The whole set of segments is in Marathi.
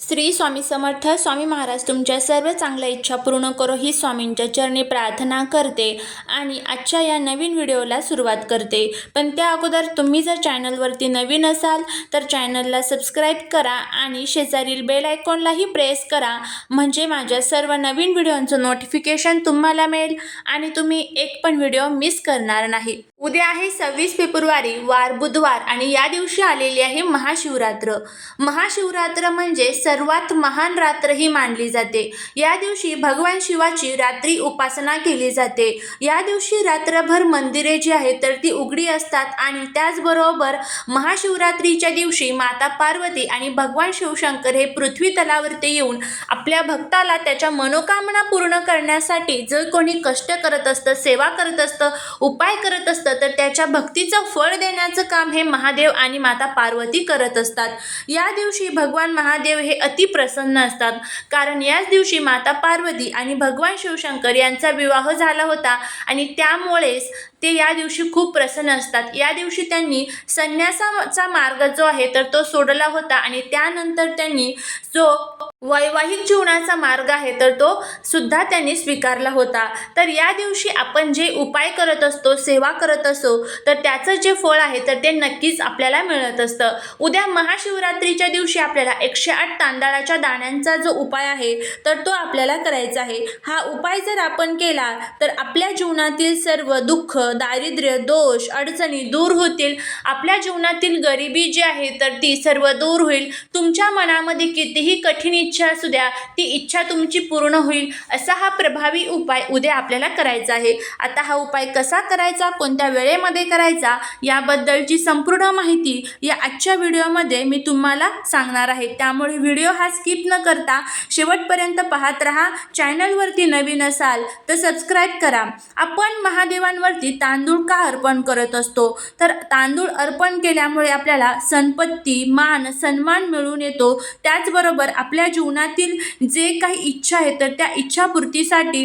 श्री स्वामी समर्थ स्वामी महाराज तुमच्या सर्व चांगल्या इच्छा पूर्ण करो ही स्वामींच्या चरणी प्रार्थना करते आणि आजच्या या नवीन व्हिडिओला सुरुवात करते. पण त्या अगोदर तुम्ही जर चॅनलवरती नवीन असाल तर चॅनलला सबस्क्राईब करा आणि शेजारील बेल आयकॉनलाही प्रेस करा. म्हणजे माझ्या सर्व नवीन व्हिडिओंचं नोटिफिकेशन तुम्हाला मिळेल आणि तुम्ही एक पण व्हिडिओ मिस करणार नाही. उद्या आहे सव्वीस फेब्रुवारी वार बुधवार आणि या दिवशी आलेली आहे महाशिवरात्र. महाशिवरात्र म्हणजे सर्वात महान रात्र ही मानली जाते. या दिवशी भगवान शिवाची रात्री उपासना केली जाते. या दिवशी रात्रभर मंदिरे जी आहेत तर ती उघडी असतात आणि त्याचबरोबर महाशिवरात्रीच्या दिवशी माता पार्वती आणि भगवान शिवशंकर हे पृथ्वी तलावरती येऊन आपल्या भक्ताला त्याच्या मनोकामना पूर्ण करण्यासाठी जर कोणी कष्ट करत असतं सेवा करत असतं उपाय करत असतं तर त्याच्या भक्तीचं फळ देण्याचं काम हे महादेव आणि माता पार्वती करत असतात. या दिवशी भगवान महादेव हे अति प्रसन्न असतात. कारण याच दिवशी माता पार्वती आणि भगवान शिवशंकर यांचा विवाह झाला होता आणि त्यामुळेच ते या दिवशी खूप प्रसन्न असतात. या दिवशी त्यांनी संन्यासाचा मार्ग जो आहे तर तो सोडला होता आणि त्यानंतर त्यांनी जो वैवाहिक जीवनाचा मार्ग आहे तर तो सुद्धा त्यांनी स्वीकारला होता. तर या दिवशी आपण जे उपाय करत असतो सेवा करत असो तर त्याचं जे फळ आहे तर ते नक्कीच आपल्याला मिळत असतं. उद्या महाशिवरात्रीच्या दिवशी आपल्याला एकशे आठ तांदळाच्या दाण्यांचा जो उपाय आहे तर तो आपल्याला करायचा आहे. हा उपाय जर आपण केला तर आपल्या जीवनातील सर्व दुःख दारिद्र्य दोष अडचणी दूर होतील. आपल्या जीवनातील गरिबी जी आहे तर ती सर्व दूर होईल. तुमच्या मनामध्ये कितीही कठीण इच्छा असू द्या ती इच्छा तुमची पूर्ण होईल. असा हा प्रभावी उपाय उद्या आपल्याला करायचा आहे. आता हा उपाय कसा करायचा कोणत्या वेळेमध्ये करायचा याबद्दलची संपूर्ण माहिती या आजच्या व्हिडिओमध्ये मी तुम्हाला सांगणार आहे. त्यामुळे व्हिडिओ हा स्किप न करता शेवटपर्यंत पाहत राहा. चॅनलवरती नवीन असाल तर सबस्क्राईब करा. आपण महादेवांवरती तांदूळ का अर्पण करत असतो? तर तांदूळ अर्पण केल्यामुळे आपल्याला संपत्ती मान सन्मान मिळून येतो. त्याचबरोबर आपल्या जीवनातील जे काही इच्छा आहे तर त्या इच्छापूर्तीसाठी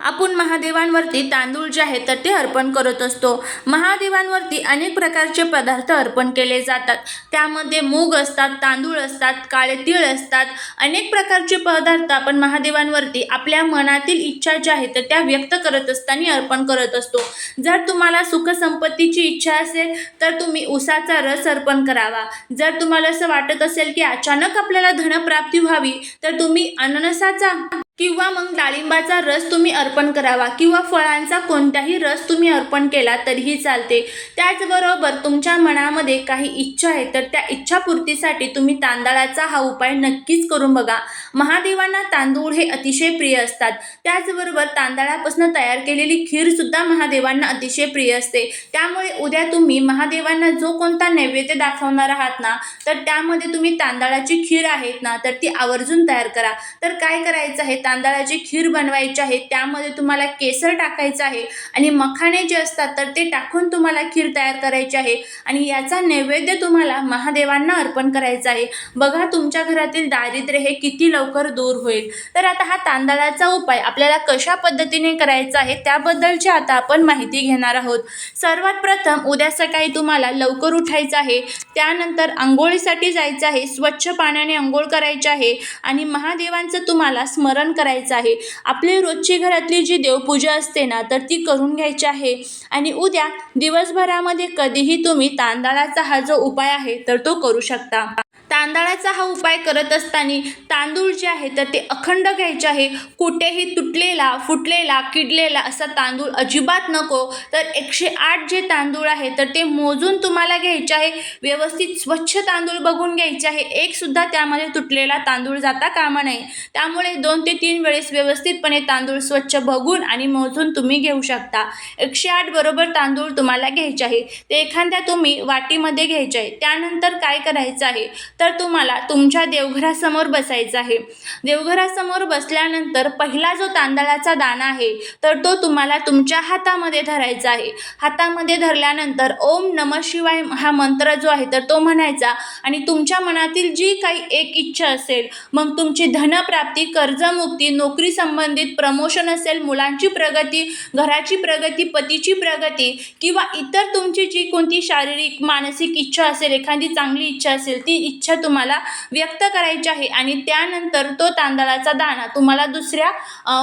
आपण महादेवांवरती तांदूळ जे आहे तर ते अर्पण करत असतो. महादेवांवरती अनेक प्रकारचे पदार्थ अर्पण केले जातात. त्यामध्ये मूग असतात तांदूळ असतात काळे तीळ असतात. अनेक प्रकारचे पदार्थ आपण महादेवांवरती आपल्या मनातील इच्छा ज्या आहेत तर त्या व्यक्त करत असताना अर्पण करत असतो. जर तुम्हाला सुखसंपत्तीची इच्छा असेल तर तुम्ही उसाचा रस अर्पण करावा. जर तुम्हाला असं वाटत असेल की अचानक आपल्याला धनप्राप्ती व्हावी तर तुम्ही अननसाचा किंवा मग डाळिंबाचा रस तुम्ही अर्पण करावा किंवा फळांचा कोणताही रस तुम्ही अर्पण केला तरीही चालते. त्याचबरोबर तुमच्या मनामध्ये काही इच्छा आहे तर त्या इच्छापूर्तीसाठी तुम्ही तांदळाचा हा उपाय नक्कीच करून बघा. महादेवांना तांदूळ हे अतिशय प्रिय असतात. त्याचबरोबर तांदळापासून तयार केलेली खीरसुद्धा महादेवांना अतिशय प्रिय असते. त्यामुळे उद्या तुम्ही महादेवांना जो कोणता नैवेद्य दाखवणार आहात ना तर त्यामध्ये तुम्ही तांदळाची खीर आहेत ना तर ती आवर्जून तयार करा. तर काय करायचं आहे? तांदळाची खीर बनवायची आहे त्यामध्ये तुम्हाला केसर टाकायचं आहे आणि मखाणे जे असतात तर ते टाकून तुम्हाला खीर तयार करायची आहे आणि याचा नैवेद्य तुम्हाला महादेवांना अर्पण करायचा आहे. बघा तुमच्या घरातील दारिद्र्य हे किती लवकर दूर होईल. तर आता हा तांदळाचा उपाय आपल्याला कशा पद्धतीने करायचा आहे त्याबद्दलची आता आपण माहिती घेणार आहोत. सर्वात प्रथम उद्या सकाळी तुम्हाला लवकर उठायचं आहे त्यानंतर आंघोळीसाठी जायचं आहे स्वच्छ पाण्याने आंघोळ करायची आहे आणि महादेवांचं तुम्हाला स्मरण करायचं आहे. आपली रोजची घरातली जी देवपूजा असते ना तर ती करून घ्यायची आहे. आणि उद्या दिवसभरामध्ये कधीही तुम्ही तांदळाचा हा जो उपाय आहे तर तो करू शकता. तांदळाचा हा उपाय करत असताना तांदूळ जे आहे तर ते अखंड घ्यायचे आहे. कुठेही तुटलेला फुटलेला किडलेला असा तांदूळ अजिबात नको. तर एकशे आठ जे तांदूळ आहे तर ते मोजून तुम्हाला घ्यायचे आहे. व्यवस्थित स्वच्छ तांदूळ बघून घ्यायचे आहे. एकसुद्धा त्यामध्ये तुटलेला तांदूळ जाता कामा नये. त्यामुळे दोन ते तीन वेळेस व्यवस्थितपणे तांदूळ स्वच्छ बघून आणि मोजून तुम्ही घेऊ शकता. एकशे आठ बरोबर तांदूळ तुम्हाला घ्यायचे आहे. ते एखाद्या तुम्ही वाटीमध्ये घ्यायचे आहे. त्यानंतर काय करायचं आहे? तर तुम्हाला तुमच्या देवघरासमोर बसायचं आहे. देवघरासमोर बसल्यानंतर पहिला जो तांदळाचा दाना आहे तर तो तुम्हाला तुमच्या हातामध्ये धरायचा आहे. हातामध्ये धरल्यानंतर ओम नम शिवाय हा मंत्र जो आहे तर तो म्हणायचा आणि तुमच्या मनातील जी काही एक इच्छा असेल मग तुमची धनप्राप्ती कर्जमुक्ती नोकरी संबंधित प्रमोशन असेल मुलांची प्रगती घराची प्रगती पतीची प्रगती किंवा इतर तुमची जी कोणती शारीरिक मानसिक इच्छा असेल एखादी चांगली इच्छा असेल ती इच्छा इच्छा तुम्हाला व्यक्त करायची आहे आणि त्यानंतर तो तांदळाचा दाणा तुम्हाला दुसऱ्या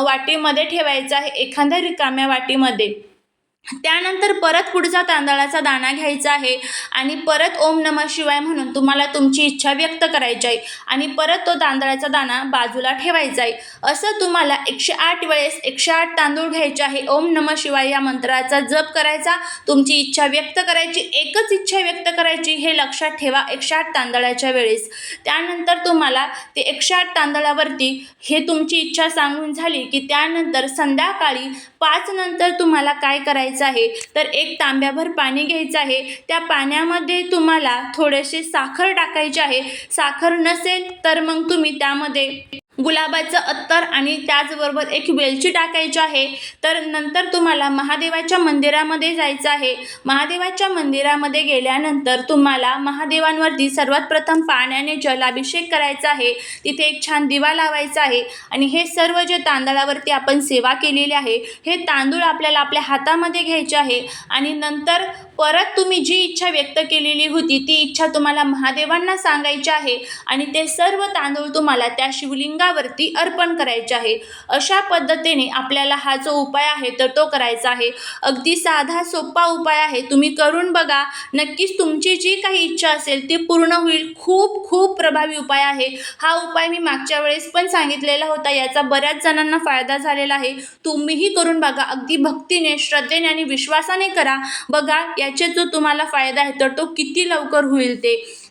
वाटीमध्ये ठेवायचा आहे एखाद्या रिकाम्या वाटीमध्ये. त्यानंतर परत पुढचा तांदळाचा दाणा घ्यायचा आहे आणि परत ओम नम शिवाय म्हणून तुम्हाला तुमची इच्छा व्यक्त करायची आहे आणि परत तो तांदळाचा दाणा बाजूला ठेवायचा आहे. असं तुम्हाला एकशे आठ वेळेस एकशे आठ तांदूळ घ्यायचे आहे. ओम नम शिवाय या मंत्राचा जप करायचा तुमची इच्छा व्यक्त करायची एकच इच्छा व्यक्त करायची हे लक्षात ठेवा एकशे आठ तांदळाच्या वेळेस. त्यानंतर तुम्हाला ते एकशे आठ तांदळावरती हे तुमची इच्छा सांगून झाली की त्यानंतर संध्याकाळी पाच नंतर तुम्हाला काय करायचं आहे. तर एक तांब्याभर पाणी घ्यायचं आहे. त्या पाण्यामध्ये तुम्हाला थोडेसे साखर टाकायची आहे. साखर नसेल तर मग तुम्ही त्यामध्ये गुलाबाचं अत्तर आणि त्याचबरोबर एक वेलची टाकायची आहे. तर नंतर तुम्हाला महादेवाच्या मंदिरामध्ये जायचं आहे. महादेवाच्या मंदिरामध्ये गेल्यानंतर तुम्हाला महादेवांवरती सर्वात प्रथम पाण्याने जलाभिषेक करायचा आहे. तिथे एक छान दिवा लावायचा आहे आणि हे सर्व जे तांदळावरती आपण सेवा केलेली आहे हे तांदूळ आपल्याला आपल्या हातामध्ये घ्यायचे आहे आणि नंतर परत तुम्ही जी इच्छा व्यक्त केलेली होती ती इच्छा तुम्हाला महादेवांना सांगायची आहे आणि ते सर्व तांदूळ तुम्हाला त्या अंगावरती अर्पण करायचे आहे. अशा पद्धतीने आपल्याला हा जो उपाय आहे तर तो करायचा आहे. अगदी साधा सोपा उपाय आहे. तुम्ही करून बघा. नक्कीच तुमची जी काही इच्छा असेल ती पूर्ण होईल. खूप खूप प्रभावी उपाय आहे. हा उपाय मी मागच्या वेळेस पण सांगितलेला होता. याचा बऱ्याच जणांना फायदा झालेला आहे. तुम्हीही करून बघा. अगदी भक्तीने श्रद्धेने आणि विश्वासाने करा. बघा याचे जो तुम्हाला फायदा आहे तर तो किती लवकर होईल ते.